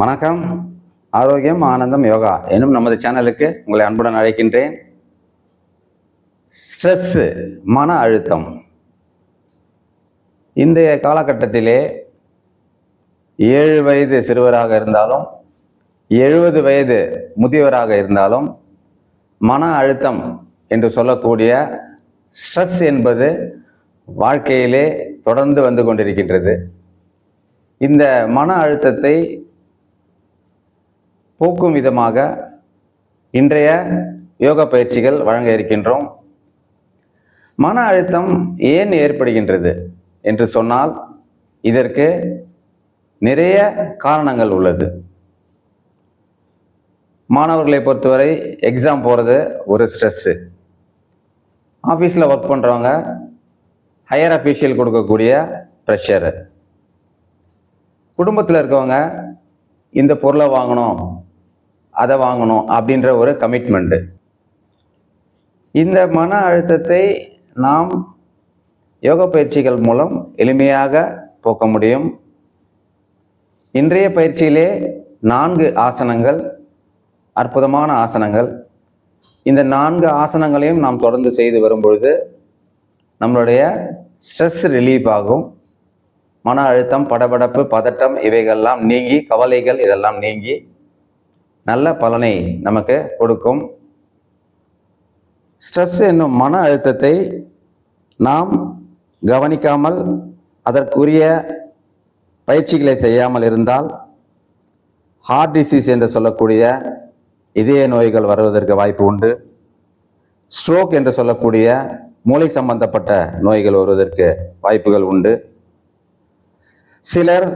வணக்கம். ஆரோக்கியம் ஆனந்தம் யோகா எனும் நமது சேனலுக்கு உங்களை அன்புடன் அழைக்கின்றேன். ஸ்ட்ரெஸ்ஸு மன அழுத்தம். இன்றைய காலகட்டத்திலே ஏழு வயது சிறுவராக இருந்தாலும் எழுபது வயது முதியவராக இருந்தாலும் மன அழுத்தம் என்று சொல்லக்கூடிய ஸ்ட்ரெஸ் என்பது வாழ்க்கையிலே தொடர்ந்து வந்து கொண்டிருக்கின்றது. இந்த மன அழுத்தத்தை போக்கும் விதமாக இன்றைய யோக பயிற்சிகள் வழங்க இருக்கின்றோம். மன அழுத்தம் ஏன் ஏற்படுகின்றது என்று சொன்னால் இதற்கு நிறைய காரணங்கள் உள்ளது. மாணவர்களை பொறுத்தவரை எக்ஸாம் போகிறது ஒரு ஸ்ட்ரெஸ்ஸு ஆஃபீஸில் ஒர்க் பண்ணுறவங்க ஹையர் அஃபீஷியல் கொடுக்கக்கூடிய ப்ரெஷரு குடும்பத்தில் இருக்கவங்க இந்த பொருளை வாங்கணும் அதை வாங்கணும் அப்படின்ற ஒரு கமிட்மெண்ட்டு இந்த மன அழுத்தத்தை நாம் யோக பயிற்சிகள் மூலம் எளிமையாக போக்க முடியும். இன்றைய பயிற்சியிலே நான்கு ஆசனங்கள் அற்புதமான ஆசனங்கள். இந்த நான்கு ஆசனங்களையும் நாம் தொடர்ந்து செய்து வரும்பொழுது நம்மளுடைய ஸ்ட்ரெஸ் ரிலீஃப் ஆகும். மன அழுத்தம் படபடப்பு பதட்டம் இவைகள்லாம் நீங்கி கவலைகள் இதெல்லாம் நீங்கி நல்ல பலனை நமக்கு கொடுக்கும். ஸ்ட்ரெஸ் என்னும் மன அழுத்தத்தை நாம் கவனிக்காமல் அதற்குரிய பயிற்சிகளை செய்யாமல் இருந்தால் ஹார்ட் டிசீஸ் என்று சொல்லக்கூடிய இதய நோய்கள் வருவதற்கு வாய்ப்பு உண்டு. ஸ்ட்ரோக் என்று சொல்லக்கூடிய மூளை சம்பந்தப்பட்ட நோய்கள் வருவதற்கு வாய்ப்புகள் உண்டு. சிலர்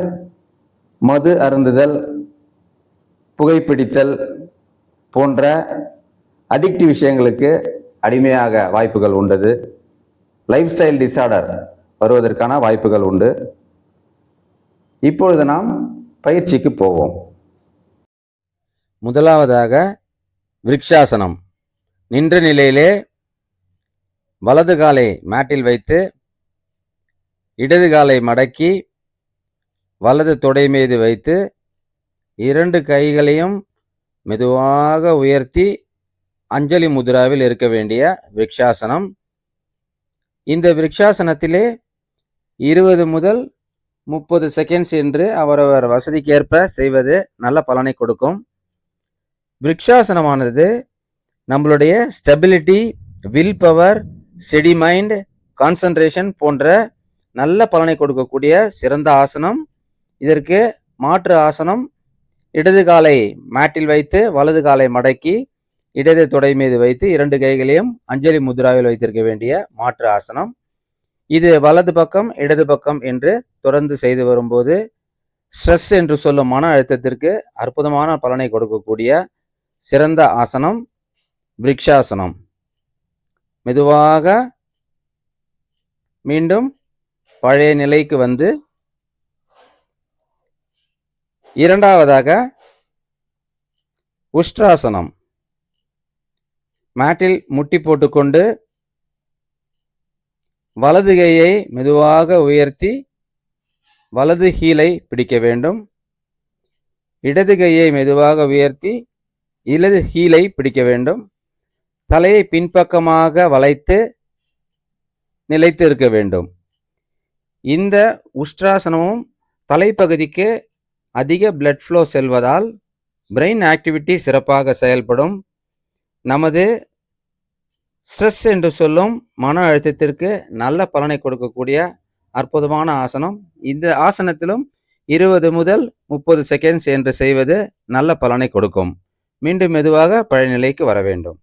மது அருந்துதல் புகைப்பிடித்தல் போன்ற அடிக்டிவ் விஷயங்களுக்கு அடிமையாக வாய்ப்புகள் உண்டது. லைஃப் ஸ்டைல் டிசார்டர் வருவதற்கான வாய்ப்புகள் உண்டு. இப்பொழுது நாம் பயிற்சிக்கு போவோம். முதலாவதாக விருக்ஷாசனம் நின்ற நிலையிலே வலது காலை மேட்டில் வைத்து இடது காலை மடக்கி வலது தொடை மீது வைத்து இரண்டு கைகளையும் மெதுவாக உயர்த்தி அஞ்சலி முத்ராவில் இருக்க வேண்டிய விரக்ஷாசனம் இந்த விரக்ஷாசனத்திலே இருபது முதல் முப்பது செகண்ட்ஸ் என்று அவரவர் வசதிக்கேற்ப செய்வது நல்ல பலனை கொடுக்கும். விரக்ஷாசனமானது நம்மளுடைய ஸ்டெபிலிட்டி வில் பவர் செடி மைண்ட் கான்சன்ட்ரேஷன் போன்ற நல்ல பலனை கொடுக்கக்கூடிய சிறந்த ஆசனம். இதற்கு மாற்று ஆசனம் இடது காலை மேட்டில் வைத்து வலது காலை மடக்கி இடது தொடை மீது வைத்து இரண்டு கைகளையும் அஞ்சலி முத்ராவில் வைத்திருக்க வேண்டிய மாற்று ஆசனம். இது வலது பக்கம் இடது பக்கம் என்று தொடர்ந்து செய்து வரும்போது ஸ்ட்ரெஸ் என்று சொல்லும் மன அழுத்தத்திற்கு அற்புதமான பலனை கொடுக்கக்கூடிய சிறந்த ஆசனம் விரிக்ஷாசனம். மெதுவாக மீண்டும் பழைய நிலைக்கு வந்து இரண்டாவதாக உஷ்ட்ராசனம். மேட்டில் முட்டி போட்டுக்கொண்டு வலது கையை மெதுவாக உயர்த்தி வலது ஹீலை பிடிக்க வேண்டும். இடது கையை மெதுவாக உயர்த்தி இடது ஹீலை பிடிக்க வேண்டும். தலையை பின்பக்கமாக வளைத்து நிலைத்து இருக்க வேண்டும். இந்த உஷ்ட்ராசனமும் தலைப்பகுதிக்கு அதிக பிளட் ஃப்ளோ செல்வதால் பிரெயின் ஆக்டிவிட்டி சிறப்பாக செயல்படும். நமது ஸ்ட்ரெஸ் என்று சொல்லும் மன அழுத்தத்திற்கு நல்ல பலனை கொடுக்கக்கூடிய அற்புதமான ஆசனம். இந்த ஆசனத்திலும் இருபது முதல் முப்பது செகண்ட்ஸ் என்று செய்வது நல்ல பலனை கொடுக்கும். மீண்டும் மெதுவாக பழைய நிலைக்கு வர வேண்டும்.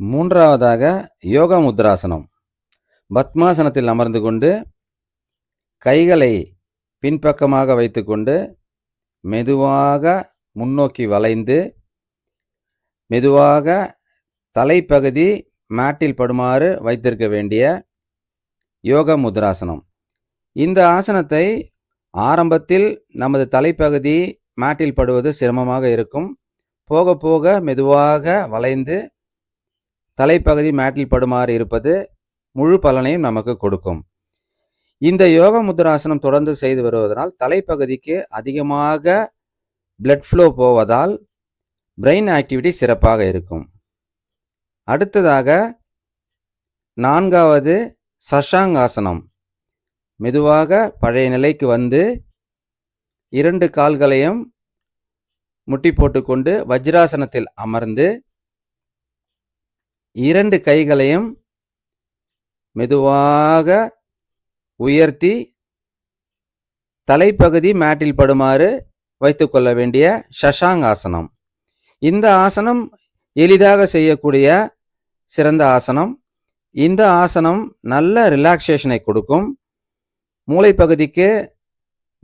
மூன்றாவதாக யோகா முத்ராசனம். பத்மாசனத்தில் அமர்ந்து கொண்டு கைகளை பின்பக்கமாக வைத்துக்கொண்டு மெதுவாக முன்னோக்கி வளைந்து மெதுவாக தலைப்பகுதி மேட்டில் படுமாறு வைத்திருக்க வேண்டிய யோக முத்ராசனம். இந்த ஆசனத்தை ஆரம்பத்தில் நமது தலைப்பகுதி மேட்டில் படுவது சிரமமாக இருக்கும். போக போக மெதுவாக வளைந்து தலைப்பகுதி மேட்டில் படுமாறு இருப்பது முழு பலனையும் நமக்கு கொடுக்கும். இந்த யோக முத்ராசனம் தொடர்ந்து செய்து வருவதனால் தலைப்பகுதிக்கு அதிகமாக பிளட் ஃப்ளோ போவதால் பிரெயின் ஆக்டிவிட்டி சிறப்பாக இருக்கும். அடுத்ததாக நான்காவது சஷாங்காசனம். மெதுவாக பழைய நிலைக்கு வந்து இரண்டு கால்களையும் முட்டி போட்டுக்கொண்டு வஜ்ராசனத்தில் அமர்ந்து இரண்டு கைகளையும் மெதுவாக உயர்த்தி தலைப்பகுதி மேட்டில் படுமாறு வைத்துக்கொள்ள வேண்டிய ஷஷாங் ஆசனம் இந்த ஆசனம் எளிதாக செய்யக்கூடிய சிறந்த ஆசனம். இந்த ஆசனம் நல்ல ரிலாக்ஸேஷனை கொடுக்கும். மூளைப்பகுதிக்கு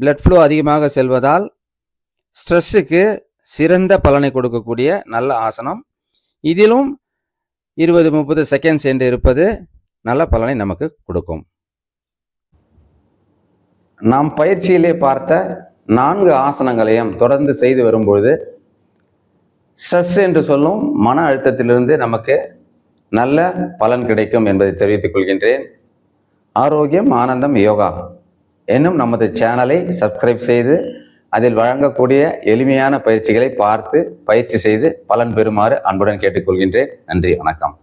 பிளட் ஃப்ளோ அதிகமாக செல்வதால் ஸ்ட்ரெஸ்ஸுக்கு சிறந்த பலனை கொடுக்கக்கூடிய நல்ல ஆசனம். இதிலும் இருபது முப்பது செகண்ட்ஸ் என்று இருப்பது நல்ல பலனை நமக்கு கொடுக்கும். நாம் பயிற்சியிலே பார்த்த நான்கு ஆசனங்களையும் தொடர்ந்து செய்து வரும்பொழுது ஸ்ட்ரெஸ் என்று சொல்லும் மன அழுத்தத்திலிருந்து நமக்கு நல்ல பலன் கிடைக்கும் என்பதை தெரிவித்துக் கொள்கின்றேன். ஆரோக்கியம் ஆனந்தம் யோகா என்னும் நமது சேனலை சப்ஸ்கிரைப் செய்து அதில் வழங்கக்கூடிய எளிமையான பயிற்சிகளை பார்த்து பயிற்சி செய்து பலன் பெறுமாறு அன்புடன் கேட்டுக்கொள்கின்றேன். நன்றி வணக்கம்.